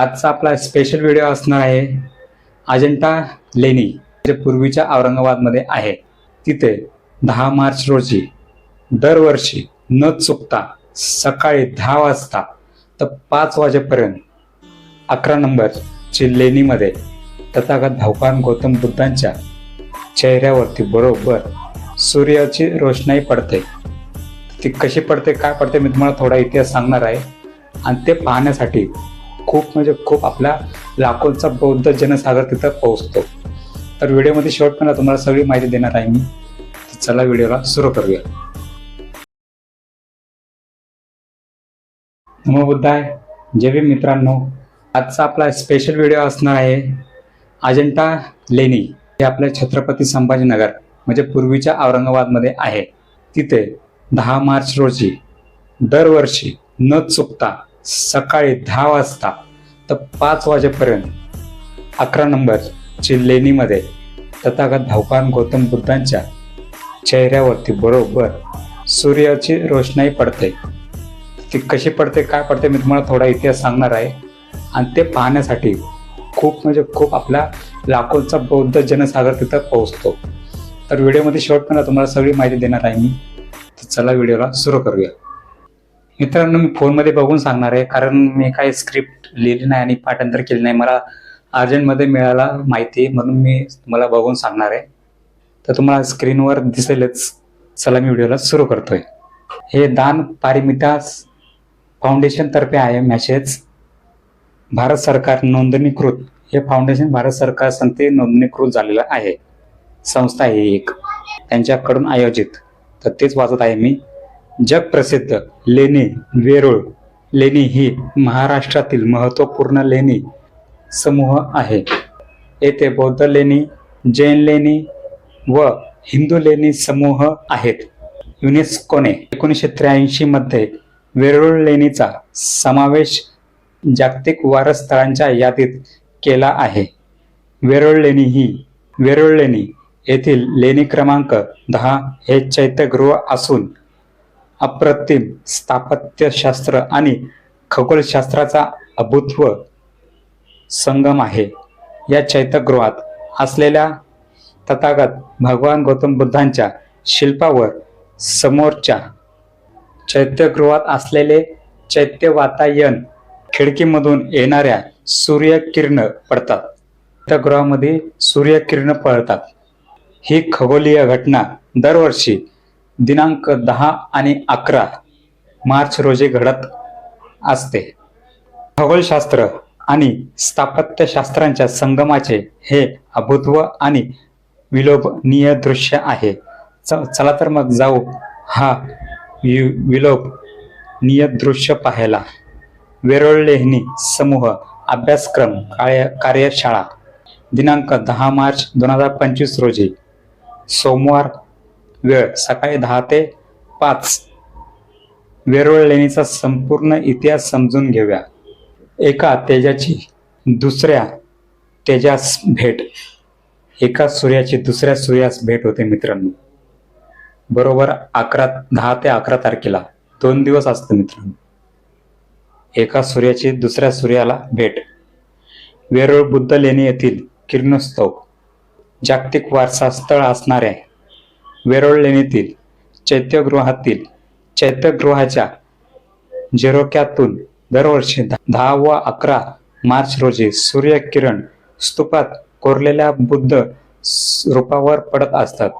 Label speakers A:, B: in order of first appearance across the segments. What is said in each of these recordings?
A: आजचा आपला special video असणार आहे अजंठा लेणी जे पूर्वीच्या औरंगाबादमध्ये आहे. तिथे दहा मार्च रोजी दरवर्षी न चुकता सकाळी दहा वाजता तर पाच वाजेपर्यंत अकरा नंबरची लेणीमध्ये तथागत भगवान गौतम बुद्धांच्या चेहऱ्यावरती बरोबर सूर्याची रोषणाई पडते. ती कशी पडते काय पडते मी तुम्हाला थोडा इतिहास सांगणार आहे. आणि ते पाहण्यासाठी खूप म्हणजे खूप आपला लाखोंचा बौद्ध जनसागर तिथं पोहोचतो. तर व्हिडिओमध्ये शेवटपर्यंत तुम्हाला सगळी माहिती देणार आहे मी. चला व्हिडिओला सुरू करूया. नमो बुद्धाय. जय भीम मित्रांनो. आजचा आपला स्पेशल व्हिडिओ असणार आहे अजंठा लेणी हे आपल्या छत्रपती संभाजीनगर म्हणजे पूर्वीच्या औरंगाबादमध्ये आहे. तिथे दहा मार्च रोजी दरवर्षी न चुकता सकाळी दहा वाजता तर पाच वाजेपर्यंत. अकरा नंबरची लेणीमध्ये तथागत भगवान गौतम बुद्धांच्या चेहऱ्यावरती बरोबर सूर्याची रोषणाई पडते. ती कशी पडते काय पडते मी तुम्हाला थोडा इतिहास सांगणार आहे. आणि ते पाहण्यासाठी खूप म्हणजे खूप आपला लाखोंचा बौद्ध जनसागर तिथं पोहोचतो. तर व्हिडिओमध्ये शेवटपर्यंत तुम्हाला सगळी माहिती देणार आहे मी. तर चला व्हिडिओला सुरू करूया. मित्रांनो मी फोनमध्ये बघून सांगणार आहे कारण मी काही स्क्रिप्ट लिहिली नाही आणि पाठांतर केले नाही. मला अर्जंटमध्ये मिळाला माहिती म्हणून मी तुम्हाला बघून सांगणार आहे. तर तुम्हाला स्क्रीनवर दिसेलच. चला मी व्हिडिओला सुरू करतोय. हे दान पारिमिता फाउंडेशनतर्फे आहे मॅसेज भारत सरकार नोंदणीकृत. हे फाउंडेशन भारत सरकार संते नोंदणीकृत झालेलं आहे. संस्था ही एक. त्यांच्याकडून आयोजित. तर तेच वाचत आहे मी. जगप्रसिद्ध लेणी वेरूळ. लेणी ही महाराष्ट्रातील महत्त्वपूर्ण लेणी समूह आहे. येथे बौद्ध लेणी जैन लेणी व हिंदू लेणी समूह आहेत. युनेस्कोने एकोणीसशे त्र्याऐंशी मध्ये वेरूळ लेणीचा समावेश जागतिक वारसस्थळांच्या यादीत केला आहे. वेरूळ लेणी ही वेरूळ लेणी येथील लेणी क्रमांक दहा हे चैत्यगृह असून अप्रतिम स्थापत्यशास्त्र आणि खगोलशास्त्राचा अभूत्व संगम आहे. या चैत्यगृहात असलेल्या तथागत भगवान गौतम बुद्धांच्या शिल्पावर समोरच्या चैत्यगृहात असलेले चैत्य वातायन खिडकीमधून येणाऱ्या सूर्यकिरण पडतात. चैत्यगृहामध्ये सूर्यकिरण पडतात. ही खगोलीय घटना दरवर्षी दिनांक दहा आणि अकरा मार्च रोजी घडत असते. खगोलशास्त्र आणि स्थापत्यशास्त्रांच्या संगमाचे हे अभूतव आणि विलोभनीय दृश्य आहे. चला तर मग जाऊ हा वि विलोभनीय दृश्य पाहायला. वेरोळ लेहिनी समूह अभ्यासक्रम कार्य कार्यशाळा. दिनांक दहा मार्च दोन हजार पंचवीस रोजी. सोमवार वेळ. सकाळी दहा ते पाच. वेरूळ लेणीचा संपूर्ण इतिहास समजून घेऊया. एका तेजाची दुसऱ्या तेजास भेट. एका सूर्याची दुसऱ्या सूर्यास भेट होते मित्रांनो. बरोबर अकरा दहा ते अकरा तारखेला. दोन दिवस असतं मित्रांनो. एका सूर्याची दुसऱ्या सूर्याला भेट. वेरूळ बुद्ध लेणी येथील किरणोत्सव. जागतिक वारसा स्थळ असणाऱ्या वेरोळ लेणीतील चैत्यगृहातील चैत्यगृहाच्या झिरोक्यातून दरवर्षी दहा व अकरा मार्च रोजी सूर्यकिरण स्तूपात कोरलेल्या बुद्ध रूपावर पडत असतात.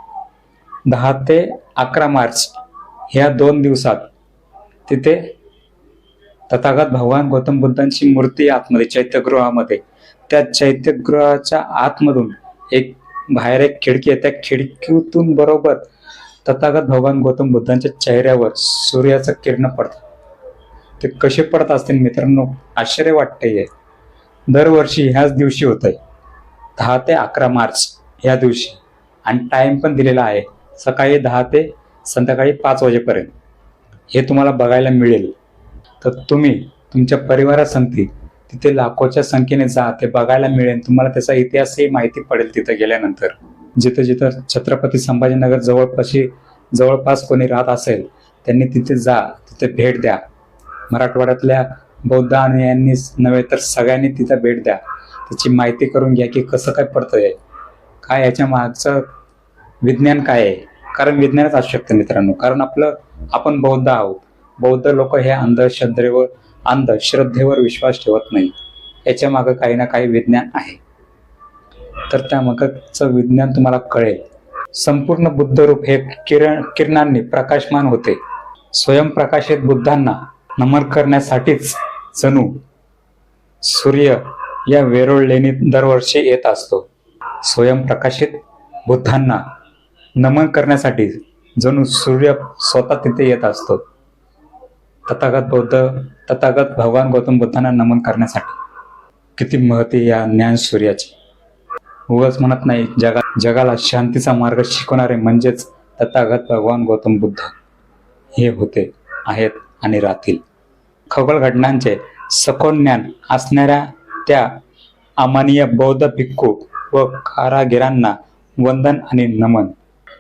A: दहा ते अकरा मार्च ह्या दोन दिवसात तिथे तथागत भगवान गौतम बुद्धांची मूर्ती आतमध्ये चैत्यगृहामध्ये. त्या चैत्यगृहाच्या आतमधून एक बाहेर एक खिडकी आहे. त्या खिडकीतून बरोबर तथागत भगवान गौतम बुद्धांच्या चेहऱ्यावर सूर्याचं किरण पडतं. ते कसे पडत असतील मित्रांनो आश्चर्य वाटतंय. दरवर्षी ह्याच दिवशी होत आहे दहा ते अकरा मार्च या दिवशी. आणि टाइम पण दिलेला आहे. सकाळी दहा ते संध्याकाळी पाच वाजेपर्यंत. हे तुम्हाला बघायला मिळेल. तर तुम्ही तुमच्या परिवारासंगती तिथे लाखोच्या संख्येने जा ते बघायला मिळेल. तुम्हाला त्याचा इतिहासही माहिती पडेल तिथे गेल्यानंतर. जिथं जिथं छत्रपती संभाजीनगर जवळपाशी जवळपास कोणी राहत असेल त्यांनी तिथे जा तिथे भेट द्या. मराठवाड्यातल्या बौद्ध अनुयायांनीच नव्हे तर सगळ्यांनी तिथं भेट द्या. त्याची माहिती करून घ्या की कसं काय पडतंय. काय याच्या मागचं विज्ञान काय आहे? कारण विज्ञानच असू शकतं मित्रांनो. कारण आपलं आपण बौद्ध आहोत. बौद्ध लोक हे अंधश्रद्धेवर अंधश्रद्धेवर विश्वास ठेवत नाही. याच्या मागं काही ना काही विज्ञान आहे. तर त्या मागचं विज्ञान तुम्हाला कळेल. संपूर्ण बुद्ध रूप हे किरण किरणांनी प्रकाशमान होते. स्वयंप्रकाशित बुद्धांना नमन करण्यासाठीच जणू सूर्य या वेरूळ लेणीत दरवर्षी येत असतो. स्वयंप्रकाशित बुद्धांना नमन करण्यासाठी जणू सूर्य स्वतः तिथे येत असतो. तथागत बौद्ध तथागत भगवान गौतम बुद्धांना नमन करण्यासाठी. किती महती या ज्ञान सूर्याची. उगाच म्हणत नाही जगा जगाला शांतीचा मार्ग शिकवणारे म्हणजेच तथागत भगवान गौतम बुद्ध. हे होते आहेत आणि राहतील. खगोल घटनांचे सखोल ज्ञान असणाऱ्या त्या अमानीय बौद्ध भिक्खू व कारागिरांना वंदन आणि नमन.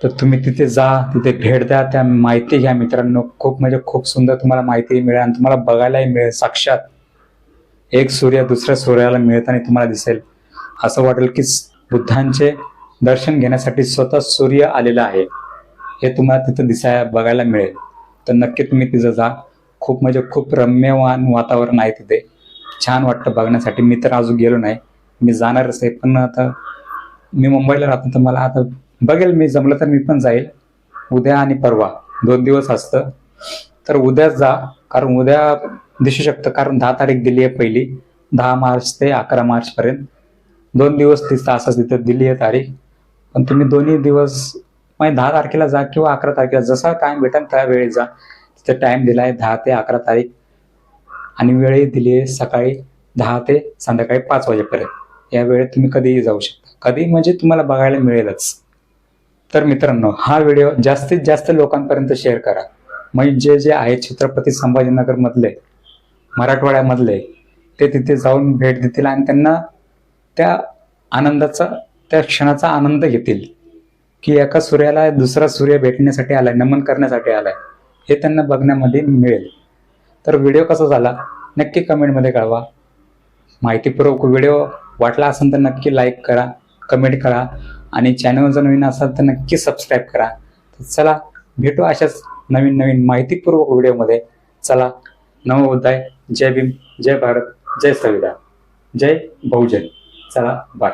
A: तर तुम्ही तिथे जा तिथे भेट द्या. त्या माहिती घ्या मित्रांनो. खूप म्हणजे खूप सुंदर तुम्हाला माहिती मिळेल आणि तुम्हाला बघायलाही मिळेल साक्षात. एक सूर्य दुसऱ्या सूर्याला मिळताना तुम्हाला दिसेल. असं वाटेल की बुद्धांचे दर्शन घेण्यासाठी स्वतः सूर्य आलेला आहे. हे तुम्हाला तिथं दिसायला बघायला मिळेल. तर नक्की तुम्ही तिथं जा. खूप म्हणजे खूप रम्यवान वातावरण आहे तिथे. छान वाटतं बघण्यासाठी. मी तर अजून गेलो नाही. मी जाणारच आहे. पण आता मी मुंबईला राहतो तर मला आता बघेल मी जमलं तर मी पण जाईल. उद्या आणि परवा. दोन दिवस असतं. तर उद्याच जा. कारण उद्या दिसू शकतं. कारण दहा तारीख दिली आहे पहिली. दहा मार्च ते अकरा मार्च पर्यंत. दोन दिवस तीस तासाच तिथं दिली आहे तारीख. पण तुम्ही दोन्ही दिवस म्हणजे दहा तारखेला जा किंवा अकरा तारखेला. जसा टाइम भेटेल त्या वेळी जा. तिथे टाइम दिला आहे दहा ते अकरा तारीख. आणि वेळही दिली आहे सकाळी दहा ते संध्याकाळी पाच वाजेपर्यंत. या वेळेत तुम्ही कधीही जाऊ शकता. कधी म्हणजे तुम्हाला बघायला मिळेलच. तर मित्रांनो हा व्हिडिओ जास्तीत जास्त लोकांपर्यंत शेअर करा. म्हणजे जे जे आहेत छत्रपती संभाजीनगर मधले मराठवाड्यामधले ते तिथे जाऊन भेट देतील आणि त्यांना त्या आनंदाचा त्या क्षणाचा आनंद घेतील की एका सूर्याला दुसरा सूर्य भेटण्यासाठी आलाय नमन करण्यासाठी आलाय हे त्यांना बघण्यामध्ये मिळेल. तर व्हिडिओ कसा झाला नक्की कमेंटमध्ये कळवा. माहितीपूर्वक व्हिडिओ वाटला असेल तर नक्की लाईक करा कमेंट करा. आणि चॅनल जर नवीन असाल तर नक्की सबस्क्राईब करा. तर चला भेटू अशाच नवीन नवीन माहितीपूर्वक व्हिडिओमध्ये. चला नमोबुद्धाय जय भीम जय भारत जय संविधान. जय बहुजन. चला बाय